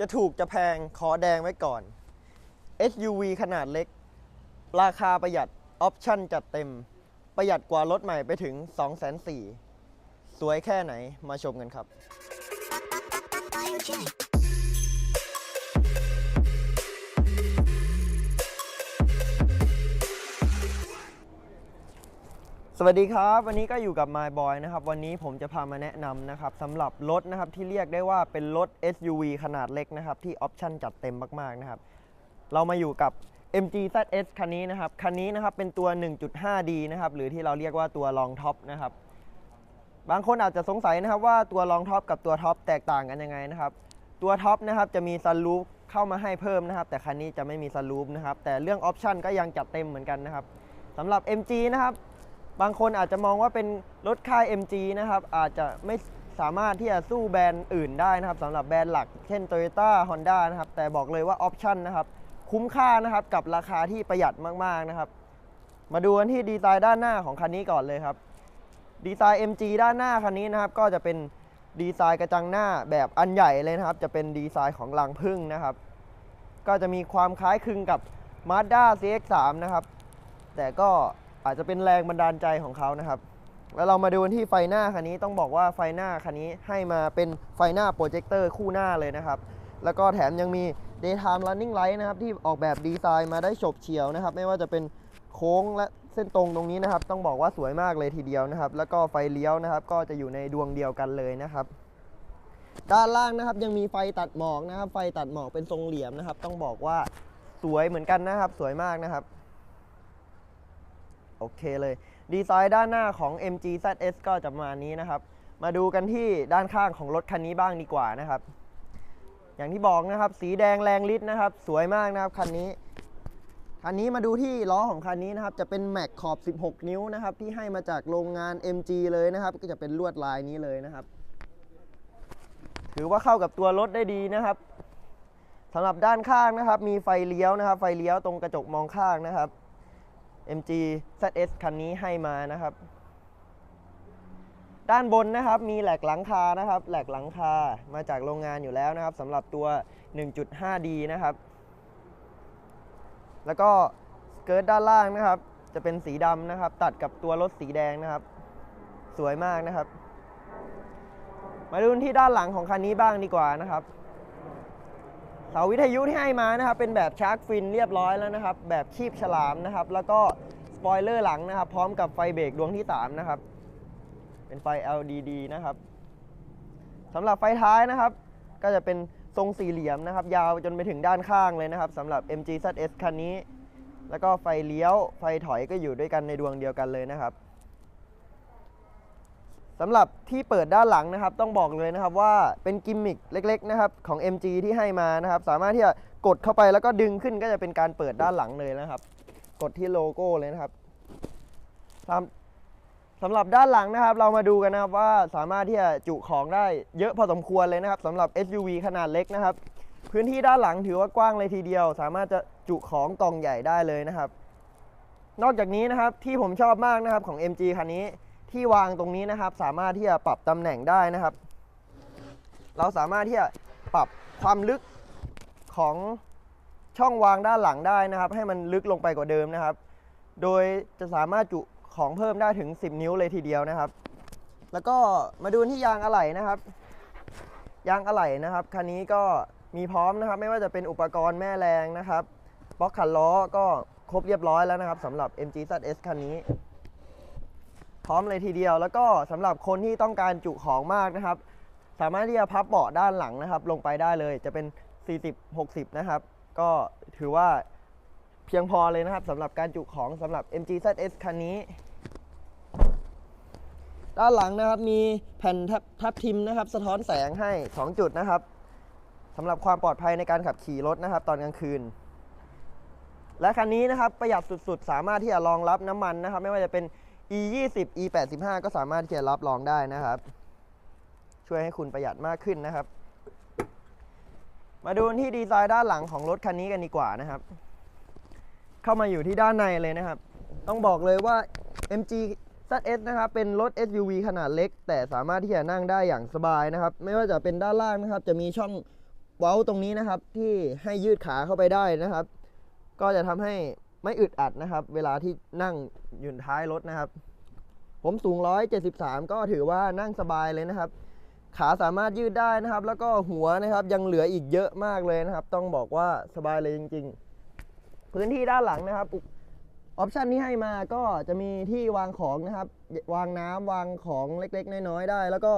จะถูกจะแพงขอแดงไว้ก่อน SUV ขนาดเล็ก ราคาประหยัดออปชั่นจัดเต็ม ประหยัดกว่ารถใหม่ไปถึง 2 4 0 0 0 0สวยแค่ไหนมาชมกันครับ สวัสดีครับ วันนี้ก็อยู่กับ My Boy นะครับ วันนี้ผมจะพามาแนะนำนะครับสำหรับรถนะครับที่เรียกได้ว่าเป็นรถ SUV ขนาดเล็กนะครับ ที่ออปชั่นจัดเต็มมากๆนะครับ เรามาอยู่กับ MG ZS คันนี้นะครับ คันนี้นะครับเป็นตัว 1.5D นะครับ หรือที่เราเรียกว่าตัวรองท็อปนะครับ บางคนอาจจะสงสัยนะครับว่าตัวรองท็อปกับตัวท็อปแตกต่างกันยังไงนะครับ ตัวท็อปนะครับจะมีซันรูฟเข้ามาให้เพิ่มนะครับ แต่คันนี้จะไม่มีซันรูฟนะครับ แต่เรื่องออปชันก็ยังจัดเต็มเหมือนกันนะครับสำหรับ MG นะครับ บางคนอาจจะมองว่าเป็นรถค่าย MG นะครับ อาจจะไม่สามารถที่จะสู้แบรนด์อื่นได้นะครับสำหรับแบรนด์หลัก เช่น Toyota Honda นะครับ แต่บอกเลยว่าออปชันนะครับ คุ้มค่านะครับกับราคาที่ประหยัดมาก ๆ นะครับ มาดูกันที่ดีไซน์ด้านหน้าของคันนี้ก่อนเลยครับ ดีไซน์ MG ด้านหน้าคันนี้นะครับ ก็จะเป็นดีไซน์กระจังหน้าแบบอันใหญ่เลยนะครับ จะเป็นดีไซน์ของลังพึ่งนะครับ ก็จะมีความคล้ายคลึงกับ Mazda CX-3 นะครับ แต่ก็ อาจจะเป็นแรงบันดาลใจของเขานะครับ แล้วเรามาดูกันที่ไฟหน้าคันนี้ต้องบอกว่าไฟหน้าคันนี้ให้มาเป็นไฟหน้าโปรเจคเตอร์คู่หน้าเลยนะครับ แล้วก็แถมยังมี daytime running light นะครับที่ออกแบบดีไซน์มาได้ฉบเฉียวนะครับ ไม่ว่าจะเป็นโค้งและเส้นตรงตรงนี้นะครับ ต้องบอกว่าสวยมากเลยทีเดียวนะครับ แล้วก็ไฟเลี้ยวนะครับ ก็จะอยู่ในดวงเดียวกันเลยนะครับ ด้านล่างนะครับยังมีไฟตัดหมอกนะครับ ไฟตัดหมอกเป็นทรงเหลี่ยมนะครับ ต้องบอกว่าสวยเหมือนกันนะครับ สวยมากนะครับ โอเคเลย ดีไซน์ด้านหน้าของ MG ZS ก็จะมานี้นะครับ มาดูกันที่ด้านข้างของรถคันนี้บ้างดีกว่านะครับ อย่างที่บอกนะครับ สีแดงแรงฤทธิ์นะครับ สวยมากนะครับคันนี้ คันนี้มาดูที่ล้อของคันนี้นะครับ จะเป็นแม็กขอบ 16 นิ้วนะครับ ที่ให้มาจากโรงงาน MG เลยนะครับ ก็จะเป็นลวดลายนี้เลยนะครับ ถือว่าเข้ากับตัวรถได้ดีนะครับสำหรับด้านข้างนะครับ มีไฟเลี้ยวนะครับ ไฟเลี้ยวตรงกระจกมองข้างนะครับ MG ZS คันนี้ให้มานะครับ ด้านบนนะครับมีแหลกหลังคานะครับ แหลกหลังคามาจากโรงงานอยู่แล้วนะครับสำหรับตัว 1.5D นะครับ แล้วก็สเกิร์ตด้านล่างนะครับ จะเป็นสีดำนะครับ ตัดกับตัวรถสีแดงนะครับ สวยมากนะครับ มาดูที่ด้านหลังของคันนี้บ้างดีกว่านะครับ เสาวิทยุที่ให้มานะครับเป็นแบบชาร์กฟินเรียบร้อยแล้วนะครับ แบบคีบฉลามนะครับ แล้วก็สปอยเลอร์หลังนะครับ พร้อมกับไฟเบรกดวงที่ 3 นะครับ เป็นไฟ LDD นะครับสำหรับไฟท้ายนะครับ ก็จะเป็นทรงสี่เหลี่ยมนะครับ ยาวจนไปถึงด้านข้างเลยนะครับสำหรับ MG ZS คันนี้ แล้วก็ไฟเลี้ยวไฟถอยก็อยู่ด้วยกันในดวงเดียวกันเลยนะครับ สำหรับที่เปิดด้านหลังนะครับ ต้องบอกเลยนะครับว่าเป็นกิมมิคเล็ก ๆ นะครับของ MG ที่ให้มานะครับ สามารถที่จะกดเข้าไปแล้วก็ดึงขึ้นก็จะเป็นการเปิดด้านหลังเลยนะครับ กดที่โลโก้เลยนะครับสำหรับด้านหลังนะครับ เรามาดูกันนะครับว่าสามารถที่จะจุของได้เยอะพอสมควรเลยนะครับสำหรับ SUV ขนาดเล็กนะครับ พื้นที่ด้านหลังถือว่ากว้างเลยทีเดียว สามารถจะจุของกล่องใหญ่ได้เลยนะครับ นอกจากนี้นะครับที่ผมชอบมากนะครับของ MG คันนี้ ที่วางตรงนี้นะครับ สามารถที่จะปรับตำแหน่งได้นะครับ เราสามารถที่จะปรับความลึกของช่องวางด้านหลังได้นะครับ ให้มันลึกลงไปกว่าเดิมนะครับ โดยจะสามารถจุของเพิ่มได้ถึง 10 นิ้วเลยทีเดียวนะครับ แล้วก็มาดูที่ยางอะไหล่นะครับ ยางอะไหล่นะครับคันนี้ก็มีพร้อมนะครับ ไม่ว่าจะเป็นอุปกรณ์แม่แรงนะครับบล็อกขันล้อก็ครบเรียบร้อยแล้วนะครับสำหรับ MG ZS คันนี้ พร้อมเลยทีเดียว แล้วก็สำหรับคนที่ต้องการจุของมากนะครับ สามารถที่จะพับเบาะด้านหลังนะครับ ลงไปได้เลยจะเป็น 40 60 นะครับ ก็ถือว่าเพียงพอเลยนะครับสำหรับการจุของสำหรับ MG ZS คันนี้ ด้านหลังนะครับมีแผ่นทับทับทิมนะครับ สะท้อนแสงให้ 2 จุดนะครับสำหรับความปลอดภัยในการขับขี่รถนะครับ ตอนกลางคืน และคันนี้นะครับประหยัดสุดๆ สามารถที่จะรองรับน้ำมันนะครับ ไม่ว่าจะเป็น e 2 0 e 8 5ก็สามารถที่จะรับรองได้นะครับ ช่วยให้คุณประหยัดมากขึ้นนะครับ มาดูที่ดีไซน์ด้านหลังของรถคันนี้กันดีกว่านะครับ เข้ามาอยู่ที่ด้านในเลยนะครับ ต้องบอกเลยว่า MG ZS นะครับเป็นรถ SUV ขนาดเล็ก แต่สามารถที่จะนั่งได้อย่างสบายนะครับ ไม่ว่าจะเป็นด้านล่างนะครับ จะมีช่องเว้าตรงนี้นะครับ ที่ให้ยืดขาเข้าไปได้นะครับ ก็จะทำให้ ไม่อึดอัดนะครับ เวลาที่นั่งอยู่ท้ายรถนะครับ ผมสูง 173 ก็ถือว่านั่งสบายเลยนะครับ ขาสามารถยืดได้นะครับ แล้วก็หัวนะครับยังเหลืออีกเยอะมากเลยนะครับ ต้องบอกว่าสบายเลยจริง ๆ พื้นที่ด้านหลังนะครับออปชันที่ให้มาก็จะมีที่วางของนะครับ วางน้ำวางของเล็กๆ น้อยๆได้ แล้วก็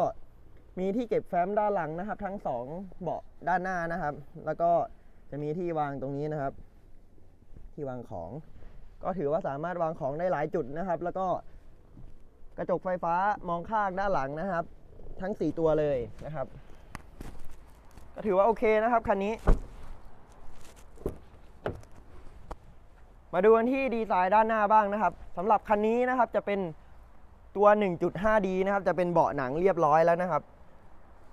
มีที่เก็บแฟ้มด้านหลังนะครับ ทั้งสองเบาะด้านหน้านะครับ แล้วก็จะมีที่วางตรงนี้นะครับ ที่วางของ ก็ถือว่าสามารถวางของได้หลายจุดนะครับ แล้วก็กระจกไฟฟ้ามองข้างด้านหลังนะครับ ทั้ง 4 ตัวเลยนะครับ ก็ถือว่าโอเคนะครับคันนี้ มาดูกันที่ดีไซน์ด้านหน้าบ้างนะครับสำหรับคันนี้นะครับจะเป็นตัว 1.5D นะครับ จะเป็นเบาะหนังเรียบร้อยแล้วนะครับ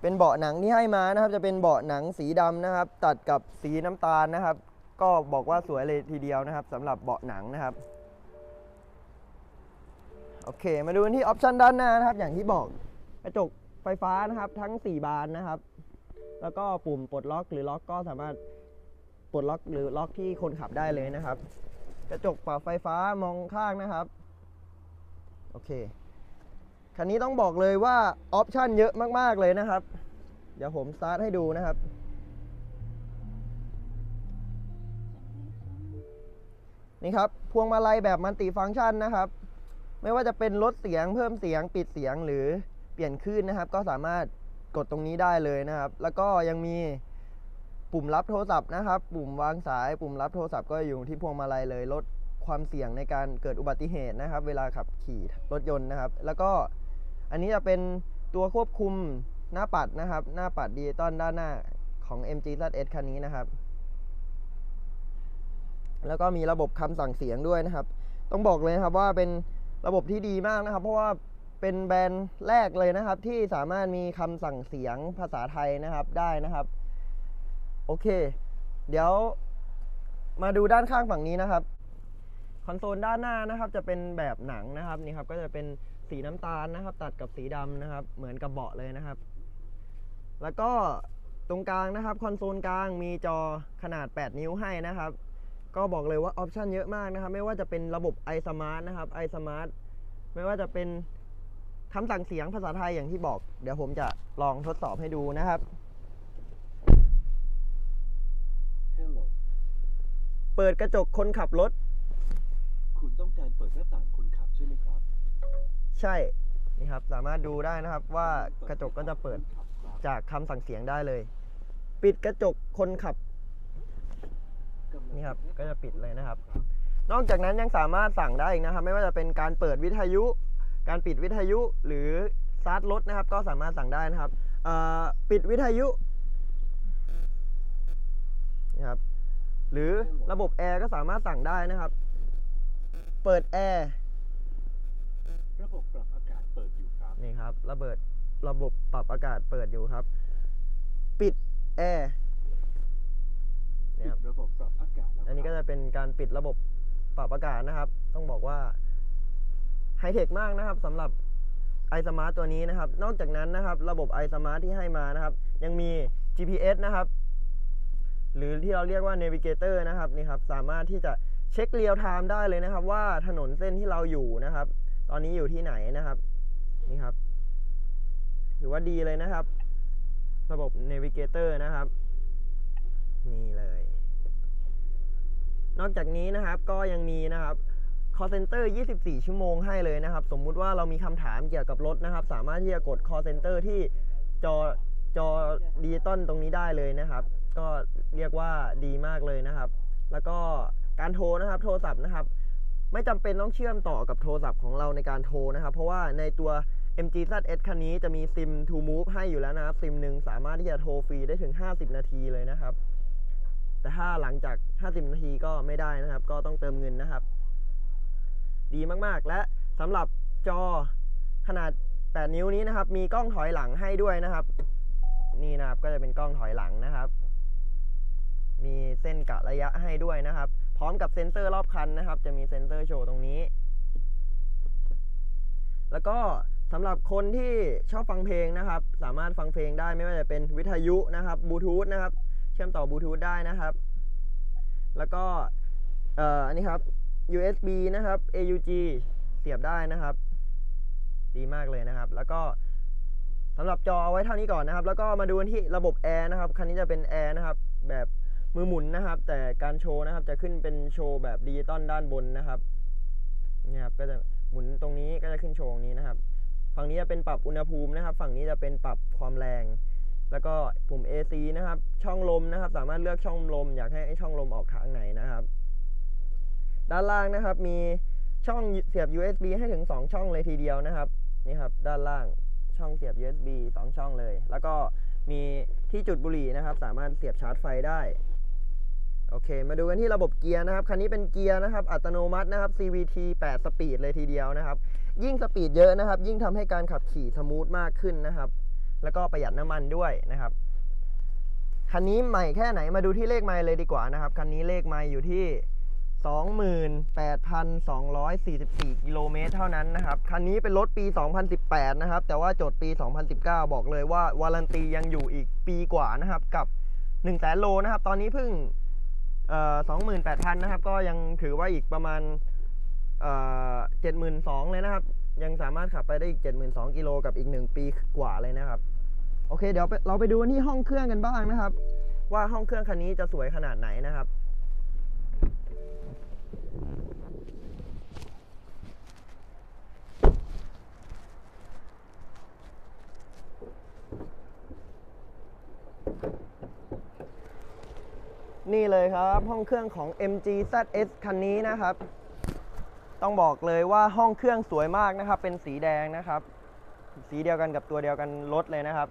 เป็นเบาะหนังที่ให้มานะครับ จะเป็นเบาะหนังสีดำนะครับ ตัดกับสีน้ำตาลนะครับ ก็บอกว่าสวยเลยทีเดียวนะครับสำหรับเบาะหนังนะครับโอเค มาดูที่ออปชันด้านหน้านะครับ อย่างที่บอกกระจกไฟฟ้านะครับ ทั้ง 4 บานนะครับ แล้วก็ปุ่มปลดล็อกหรือล็อกก็สามารถปลดล็อกหรือล็อกที่คนขับได้เลยนะครับ กระจกปรับไฟฟ้ามองข้างนะครับโอเคคันนี้ต้องบอกเลยว่าออปชันเยอะมาก ๆ เลยนะครับ เดี๋ยวผมสตาร์ทให้ดูนะครับ นี่ครับพวงมาลัยแบบมัลติฟังก์ชันนะครับ ไม่ว่าจะเป็นลดเสียงเพิ่มเสียงปิดเสียงหรือเปลี่ยนคลื่นนะครับ ก็สามารถกดตรงนี้ได้เลยนะครับ แล้วก็ยังมีปุ่มรับโทรศัพท์นะครับ ปุ่มวางสาย ปุ่มรับโทรศัพท์ก็อยู่ที่พวงมาลัยเลย ลดความเสี่ยงในการเกิดอุบัติเหตุนะครับ เวลาขับขี่รถยนต์นะครับ แล้วก็อันนี้จะเป็นตัวควบคุมหน้าปัดนะครับ หน้าปัดดิจิตอลด้านหน้าของ MG ZS คันนี้นะครับ แล้วก็มีระบบคำสั่งเสียงด้วยนะครับ ต้องบอกเลยครับว่าเป็นระบบที่ดีมากนะครับ เพราะว่าเป็นแบรนด์แรกเลยนะครับ ที่สามารถมีคำสั่งเสียงภาษาไทยนะครับได้นะครับ โอเค เดี๋ยวมาดูด้านข้างฝั่งนี้นะครับคอนโซลด้านหน้านะครับ จะเป็นแบบหนังนะครับนี่ครับก็จะเป็นสีน้ำตาลนะครับ ตัดกับสีดำนะครับ เหมือนกับเบาะเลยนะครับ แล้วก็ตรงกลางนะครับคอนโซลกลางมีจอขนาด 8 นิ้วให้นะครับ ก็บอกเลยว่าออปชันเยอะมากนะครับไม่ว่าจะเป็นระบบ iSmart นะครับ iSmart ไม่ว่าจะเป็นคำสั่งเสียงภาษาไทยอย่างที่บอก เดี๋ยวผมจะลองทดสอบให้ดูนะครับ Hello เปิดกระจกคนขับรถ คุณต้องการเปิดหน้าต่างคนขับใช่ไหมครับใช่นี่ครับ สามารถดูได้นะครับว่ากระจกก็จะเปิดครับครับจากคำสั่งเสียงได้เลย ปิดกระจกคนขับกำลัง นี่ครับปิดหาก็จะปิดเลยนะครับครับ นอกจากนั้นยังสามารถสั่งได้อีกนะครับ ไม่ว่าจะเป็นการเปิดวิทยุ การปิดวิทยุหรือสตาร์ทรถนะครับ ก็สามารถสั่งได้นะครับเอ่อปิดวิทยุนี่ครับหรือระบบแอร์ก็สามารถสั่งได้นะครับ เปิดแอร์ระบบปรับอากาศเปิดอยู่ครับนี่ครับ ระเบิดระบบปรับอากาศเปิดอยู่ครับ ปิดแอร์ นี่ครับปิดระบบปรับอากาศแล้วอันนี้ก็ครับจะเป็นการปิดระบบปรับอากาศนะครับ ต้องบอกว่าไฮเทคมากนะครับสำหรับ iSmart ตัวนี้นะครับ นอกจากนั้นนะครับ ระบบ iSmart ที่ให้มานะครับ ยังมี GPS นะครับ หรือที่เราเรียกว่า Navigator นะครับนี่ครับ สามารถที่จะเช็คเรียลไทม์ได้เลยนะครับ ว่าถนนเส้นที่เราอยู่นะครับ ตอนนี้อยู่ที่ไหนนะครับนี่ครับถือว่าดีเลยนะครับ ระบบ Navigator นะครับ นี่เลย นอกจากนี้นะครับก็ยังมีนะครับ call center 24 ชั่วโมงให้เลยนะครับ สมมุติว่าเรามีคำถามเกี่ยวกับรถนะครับ สามารถที่จะกด call center ที่จอจอดิจิตอลตรงนี้ได้เลยนะครับ ก็เรียกว่าดีมากเลยนะครับ แล้วก็การโทรนะครับโทรศัพท์นะครับ ไม่จำเป็นต้องเชื่อมต่อกับโทรศัพท์ของเราในการโทรนะครับ เพราะว่าในตัว MG ZS คันนี้จะมีซิม to move ให้อยู่แล้วนะครับ ซิมหนึ่งสามารถที่จะโทรฟรีได้ถึง 50 นาทีเลยนะครับ แต่ถ้าหลังจาก 50 นาทีก็ไม่ได้นะครับ ก็ต้องเติมเงินนะครับ ดีมากๆ และสำหรับจอขนาด 8 นิ้วนี้นะครับ มีกล้องถอยหลังให้ด้วยนะครับ นี่นะครับ ก็จะเป็นกล้องถอยหลังนะครับ มีเส้นกะระยะให้ด้วยนะครับ พร้อมกับเซ็นเซอร์รอบคันนะครับ จะมีเซ็นเซอร์โชว์ตรงนี้ แล้วก็สำหรับคนที่ชอบฟังเพลงนะครับ สามารถฟังเพลงได้ไม่ว่าจะเป็นวิทยุนะครับบลูทูธนะครับ ชื่อมต่อบลูทูธได้นะครับ แล้วก็อันนี้ครับ USB นะครับ AUG เสียบได้นะครับ ดีมากเลยนะครับ แล้วก็สำหรับจอเอาไว้เท่านี้ก่อนนะครับ แล้วก็มาดูที่ระบบแอร์นะครับ คันนี้จะเป็นแอร์นะครับ แบบมือหมุนนะครับ แต่การโชว์นะครับ จะขึ้นเป็นโชว์แบบดิจิตอลด้านบนนะครับนี่ครับ ก็จะหมุนตรงนี้ก็จะขึ้นโชว์นี้นะครับ ฝั่งนี้จะเป็นปรับอุณหภูมินะครับ ฝั่งนี้จะเป็นปรับความแรง แล้วก็ปุ่ม AC นะครับ ช่องลมนะครับ สามารถเลือกช่องลม อยากให้ช่องลมออกทางไหนนะครับ ด้านล่างนะครับมีช่องเสียบ USB ให้ถึง 2 ช่องเลยทีเดียวนะครับนี่ครับ ด้านล่างช่องเสียบ USB 2 ช่องเลย แล้วก็มีที่จุดบุหรี่นะครับ สามารถเสียบชาร์จไฟได้โอเค มาดูกันที่ระบบเกียร์นะครับ คันนี้เป็นเกียร์นะครับ อัตโนมัตินะครับ CVT 8 สปีดเลยทีเดียวนะครับ ยิ่งสปีดเยอะนะครับ ยิ่งทำให้การขับขี่สมูทมากขึ้นนะครับ แล้วก็ประหยัดน้ำมันด้วยนะครับคันนี้ใหม่แค่ไหนมาดูที่เลขไมล์เลยดีกว่านะครับคันนี้เลขไมล์อยู่ที่28,244 กิโลเมตรเท่านั้นนะครับ คันนี้เป็นรถปี 2018 นะครับ แต่ว่าจดปี 2019 บอกเลยว่าวารันตียังอยู่อีกปีกว่านะครับ กับ 1 0 0 0 0 0 โลนะครับ ตอนนี้เพิ่งเอ่อ28,000 นะครับ ก็ยังถือว่าอีกประมาณเอ่อ72,000 เลยนะครับ ยังสามารถขับไปได้อีก 72,000 กิโลกับอีก 1 ปีกว่าเลยนะครับ โอเคเดี๋ยวเราไปดูที่ห้องเครื่องกันบ้างนะครับ ว่าห้องเครื่องคันนี้จะสวยขนาดไหนนะครับนี่เลยครับ ห้องเครื่องของ MG ZS คันนี้นะครับ ต้องบอกเลยว่าห้องเครื่องสวยมากนะครับ เป็นสีแดงนะครับ สีเดียวกันกับตัวเดียวกันรถเลยนะครับ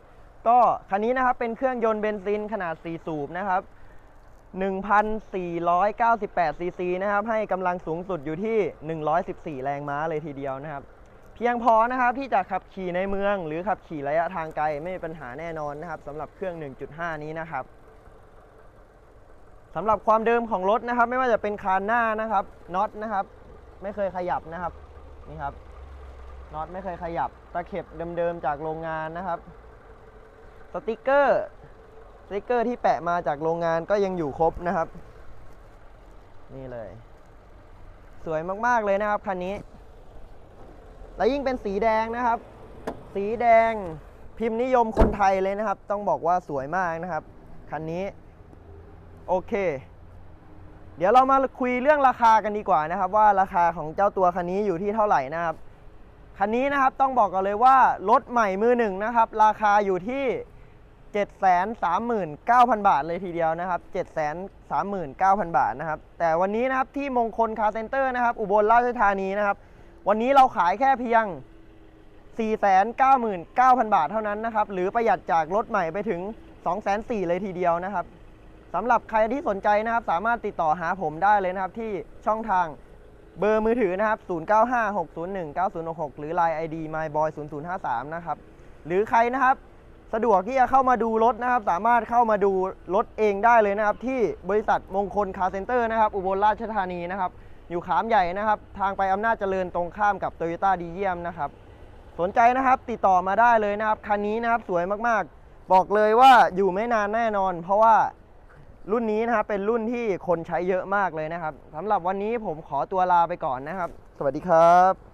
ก็คันนี้นะครับเป็นเครื่องยนต์เบนซินขนาด 4 สูบนะครับ 1,498ซีซีนะครับ ให้กำลังสูงสุดอยู่ที่ 114 แรงม้าเลยทีเดียวนะครับ เพียงพอนะครับที่จะขับขี่ในเมือง หรือขับขี่ระยะทางไกลไม่มีปัญหาแน่นอนนะครับสำหรับเครื่อง 1.5 นี้นะครับสำหรับความเดิมของรถนะครับ ไม่ว่าจะเป็นคานหน้านะครับน็อตนะครับ ไม่เคยขยับนะครับนี่ครับน็อตไม่เคยขยับตะเข็บเดิมๆจากโรงงานนะครับ สติกเกอร์สติกเกอร์ที่แปะมาจากโรงงานก็ยังอยู่ครบนะครับ นี่เลย สวยมากๆเลยนะครับคันนี้ และยิ่งเป็นสีแดงนะครับ สีแดงพิมพ์นิยมคนไทยเลยนะครับ ต้องบอกว่าสวยมากนะครับคันนี้โอเค เดี๋ยวเรามาคุยเรื่องราคากันดีกว่านะครับ ว่าราคาของเจ้าตัวคันนี้อยู่ที่เท่าไหร่นะครับคันนี้นะครับต้องบอกกันเลยว่ารถใหม่มือหนึ่งนะครับ ราคาอยู่ที่ 739,000 บาทเลยทีเดียวนะครับ 739,000 บาทนะครับ แต่วันนี้นะครับที่มงคลคาร์เซ็นเตอร์นะครับ อุบลราชธานีนะครับ วันนี้เราขายแค่เพียง 499,000 บาทเท่านั้นนะครับ หรือประหยัดจากรถใหม่ไปถึง 204,000เลยทีเดียวนะครับสำหรับใครที่สนใจนะครับ สามารถติดต่อหาผมได้เลยนะครับ ที่ช่องทางเบอร์มือถือนะครับ 0956019066 หรือ Line ID myboy0053 นะครับ หรือใครนะครับ สะดวกที่จะเข้ามาดูรถนะครับ สามารถเข้ามาดูรถเองได้เลยนะครับ ที่บริษัทมงคลคาร์เซ็นเตอร์นะครับ อุบลราชธานีนะครับ อยู่ขามใหญ่นะครับ ทางไปอำนาจเจริญตรงข้ามกับโตโยต้าดีเยี่ยมนะครับ สนใจนะครับติดต่อมาได้เลยนะครับคันนี้นะครับสวยมากๆ บอกเลยว่าอยู่ไม่นานแน่นอน เพราะว่ารุ่นนี้นะครับเป็นรุ่นที่คนใช้เยอะมากเลยนะครับสำหรับวันนี้ผมขอตัวลาไปก่อนนะครับ สวัสดีครับ